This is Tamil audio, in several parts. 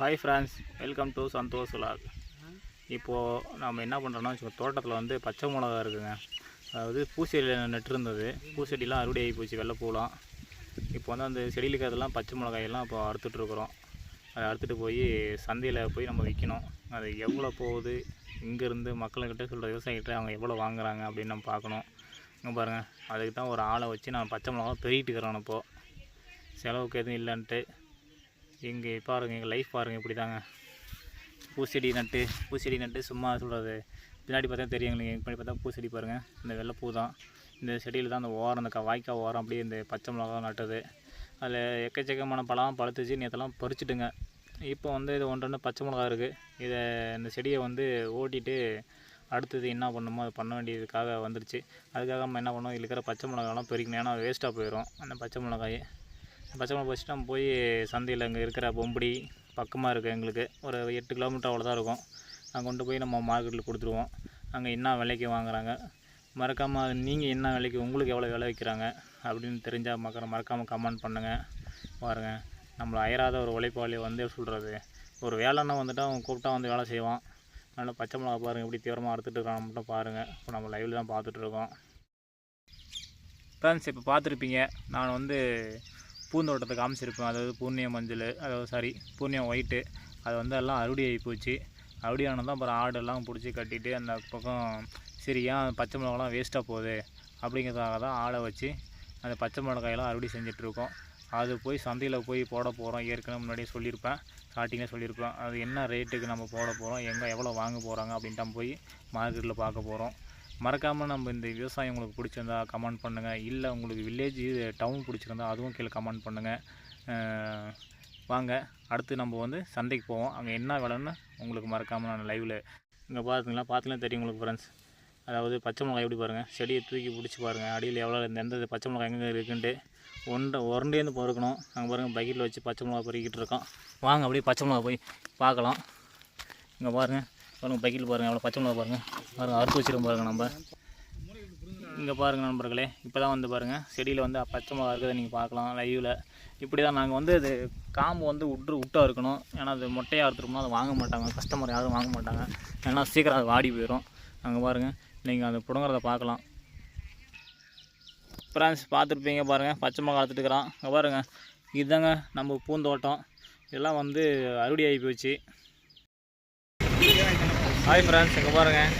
Hi friends welcome to Santosh vlog இப்போது நம்ம என்ன பண்ணுறோன்னா வச்சுக்கோ தோட்டத்தில் வந்து பச்சை மிளகா இருக்குங்க. அதாவது பூச்செடியில் நட்டுருந்தது பூச்செடிலாம் அறுவடை ஆகி போச்சு வெள்ளைப்பூலாம் இப்போ வந்து அந்த செடியில் இருக்கிறதெல்லாம் பச்சை மிளகாயெல்லாம் இப்போ அறுத்துட்ருக்குறோம் அதை அறுத்துட்டு போய் சந்தையில் போய் நம்ம விற்கணும் அது எவ்வளோ போகுது இங்கேருந்து மக்கள்கிட்ட சொல்கிற விவசாயிகிட்ட அவங்க எவ்வளோ வாங்குறாங்க அப்படின்னு நம்ம பார்க்கணும். இங்கே பாருங்கள் அதுக்கு தான் ஒரு ஆளை வச்சு நான் பச்சை மிளகா பெருகிட்டு இருக்கிறேன் இப்போது செலவுக்கு எதுவும் இல்லைன்ட்டு. எங்கள் பாருங்கள் எங்கள் லைஃப் பாருங்கள் இப்படி தாங்க பூச்செடி நட்டு பூச்செடி நட்டு சும்மா சொல்கிறது பின்னாடி பார்த்தா தெரியும் எங்களுக்கு பின்னாடி பார்த்தா பூச்செடி பாருங்கள் இந்த வெள்ளைப்பூ தான். இந்த செடியில் தான் அந்த ஓரம் அந்த வாய்க்கால் ஓரம் அப்படியே இந்த பச்சை மிளகா நட்டது. அதில் எக்கச்சக்கமான பழம் பழுத்துச்சு. நேற்றெல்லாம் பறிச்சுட்டுங்க. இப்போ வந்து இது ஒன்று பச்சை மிளகா இருக்குது இதை இந்த செடியை வந்து ஓட்டிட்டு அடுத்தது என்ன பண்ணணுமோ அதை பண்ண வேண்டியதுக்காக வந்துருச்சு. அதுக்காக நம்ம என்ன பண்ணோம் இருக்கிற பச்சை மிளகாலாம் பெருக்கணும். ஏன்னா வேஸ்ட்டாக போயிடும் அந்த பச்சை மிளகாயை பச்சை மிளகா வச்சுட்டு போய் சந்தையில் அங்கே இருக்கிற பொம்படி பக்கமாக இருக்குது எங்களுக்கு. ஒரு எட்டு கிலோமீட்டர் அவ்வளோதான் இருக்கும். அங்கே கொண்டு போய் நம்ம மார்க்கெட்டில் கொடுத்துருவோம். அங்கே என்ன விலைக்கு வாங்குறாங்க? மறக்காமல் நீங்கள் என்ன விலைக்கு உங்களுக்கு எவ்வளோ விலை வைக்கிறாங்க? அப்படின்னு தெரிஞ்சால் மக்க மறக்காமல் கமெண்ட் பண்ணுங்கள் பாருங்கள் நம்மளை அயராத ஒரு உழைப்பாளி வந்து சொல்கிறது ஒரு வேலைன்னா வந்துட்டு அவன் கூப்பிட்டா வந்து வேலை செய்வான். அதனால் பச்சை மிளகா பாருங்கள் எப்படி தீவிரமாக அறுத்துட்டு இருக்கான் மட்டும் பாருங்கள் இப்போ நம்ம லைவில் தான் பார்த்துட்ருக்கோம் ஃப்ரெண்ட்ஸ் இப்போ பார்த்துருப்பீங்க. நான் வந்து பூந்தோட்டத்தை காமிச்சிருப்பேன். அதாவது பூர்ணியம் மஞ்சள் அதாவது சாரி பூர்ணியம் ஒயிட்டு அது வந்து எல்லாம் அறுவடை ஆகி போச்சு. அறுவடை அப்புறம் ஆடெல்லாம் பிடிச்சி கட்டிட்டு அந்த பக்கம் சரி ஏன் பச்சை மிளகாலாம் வேஸ்ட்டாக போகுது? அப்படிங்கிறதுக்காக தான் ஆடை வச்சு அந்த பச்சை மிளகாயெல்லாம் அறுவடை செஞ்சிட்ருக்கோம். அது போய் சந்தையில் போய் போட போகிறோம் ஏற்கனவே முன்னாடியே சொல்லியிருப்பேன். ஸ்டார்டிங்கில் சொல்லியிருப்பேன். அது என்ன ரேட்டுக்கு நம்ம போட போகிறோம் எங்கே எவ்வளோ வாங்க போகிறாங்க அப்படின்ட்டு போய் மார்க்கெட்டில் பார்க்க போகிறோம் மறக்காமல் நம்ம இந்த விவசாயம் உங்களுக்கு பிடிச்சிருந்தா கமெண்ட் பண்ணுங்கள் இல்லை உங்களுக்கு வில்லேஜ் டவுன் பிடிச்சிருந்தா அதுவும் கீழே கமெண்ட் பண்ணுங்கள் வாங்க அடுத்து நம்ம வந்து சந்தைக்கு போவோம். அங்கே என்ன விலைன்னு உங்களுக்கு மறக்காமல் நான் லைவில் இங்கே பார்த்தீங்களா பார்த்தீங்கன்னா தெரியும் உங்களுக்கு ஃப்ரெண்ட்ஸ் அதாவது பச்சை மிளகாய் எப்படி பாருங்கள் செடியை தூக்கி பிடிச்சி பாருங்கள் அடியில் எவ்வளோ இந்த எந்த பச்சை மிளகாய் எங்கே இருக்குன்ட்டு ஒன்றை உரண்டேந்து பொறுக்கணும். அங்கே பாருங்கள் பக்கெட்டில் வச்சு பச்சை மிளகா பொறுக்கிட்டு இருக்கோம். வாங்க அப்படியே பச்சை மிளகா போய் பார்க்கலாம். இங்கே பாருங்கள் பாருங்கள் பக்கெட்டில் பாருங்கள் எவ்வளோ பச்சை மிளகா பாருங்கள் பாருங்கள் அறுத்து வச்சிருக்கோம் பாருங்கள் நம்ம. இங்கே பாருங்கள் நண்பர்களே இப்போ தான் வந்து பாருங்கள் செடியில் வந்து பச்சை மிளகா இருக்கிறத நீங்கள் பார்க்கலாம் லைவில் இப்படி தான் நாங்கள் வந்து இது காம்பு வந்து உட்ரு விட்டா இருக்கணும். ஏன்னா அது மொட்டையாக அறுத்துருக்கணும் அதை வாங்க மாட்டாங்க. கஸ்டமர் யாரும் வாங்க மாட்டாங்க. ஏன்னா சீக்கிரம் அது வாடி போயிடும் அங்கே பாருங்கள் நீங்கள் அதை பிடுங்குறத பார்க்கலாம். ஃப்ரெண்ட்ஸ் பார்த்துருப்பீங்க பாருங்கள் பச்சை மிளகா அறுத்துட்டுக்கிறான் அங்கே பாருங்கள் இதுதாங்க நம்ம பூந்தோட்டம். இதெல்லாம் வந்து அறுவடை ஆகி போச்சு. ஹாய் ஃப்ரெண்ட்ஸ் இங்கே பாருங்கள்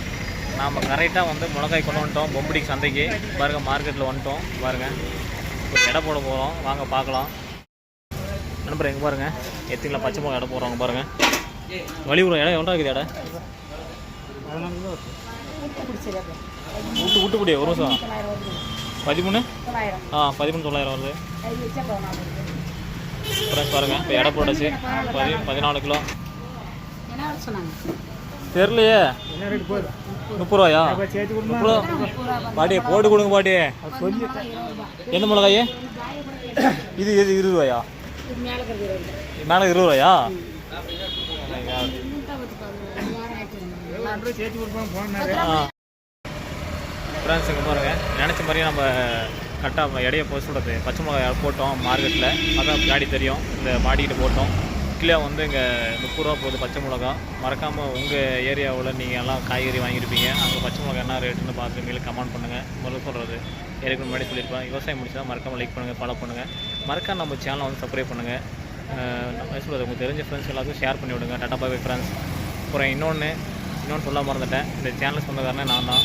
நாம் கரெக்டாக வந்து மிளகாய் கொண்டு வந்துட்டோம். பொம்படி சந்தைக்கு. பாருங்கள் மார்க்கெட்டில் வந்துட்டோம். பாருங்கள் ஒரு எடை போட போகிறோம் வாங்க பார்க்கலாம். நண்பர் எங்கே பாருங்கள் எத்தனை பச்சை மிளகா எடை போடுறாங்க பாருங்கள் வழிபுறம் இடம் எவ்வளோ இருக்குது இடம் விட்டு விட்டு ஒரு நிமிஷம்? பதிமூணு? ஆ பதிமூணு தொள்ளாயிரம் வருது. பாருங்கள் இப்போ எடை போட்டாச்சு. பதி பதினாலு கிலோ. தெரிலையே முப்பது ரூபாயா முப்பது ரூபா பாட்டி போட்டு கொடுங்க பாட்டி. எந்த மிளகாய்? இது இது இருபது ரூபாயா மேலே. இருபது ரூபாயா ஃப்ரெண்ட்ஸ் இங்கே பாருங்கள் நினச்ச மாதிரியே நம்ம கரெக்டாக எடையை போய் சொல்கிறது பச்சை மிளகாய் போட்டோம் மார்க்கெட்டில் அதான் காடி தெரியும். இந்த மாடிக்கிட்ட போட்டோம். கிலோ வந்து இங்கே முப்பது ரூபா போகுது பச்சை மிளகா. மறக்காமல் உங்கள் ஏரியாவில் நீங்கள் எல்லாம் காய்கறி வாங்கியிருப்பீங்க அங்கே பச்சை மிளகா என்ன ரேட்டுன்னு பார்த்து மேலே கமெண்ட் பண்ணுங்கள் முதல்ல சொல்கிறது ஏற்கனவே முன்னாடி சொல்லியிருப்பேன். விவசாயம் முடிச்சா மறக்காமல் லைக் பண்ணுங்கள் ஃபாலோ பண்ணுங்கள் மறக்காம நம்ம சேனலை வந்து சப்ஸ்கிரைப் பண்ணுங்கள் நம்ம சொல்கிறது உங்களுக்கு தெரிஞ்ச ஃப்ரெண்ட்ஸ் எல்லாத்துக்கும் ஷேர் பண்ணி விடுங்க. டாட்டா பாய் ஃப்ரெண்ட்ஸ் அப்புறம் இன்னொன்று இன்னொன்று சொல்ல மறந்துட்டேன். இந்த சேனல் சொந்தக்காரனே நான் தான்.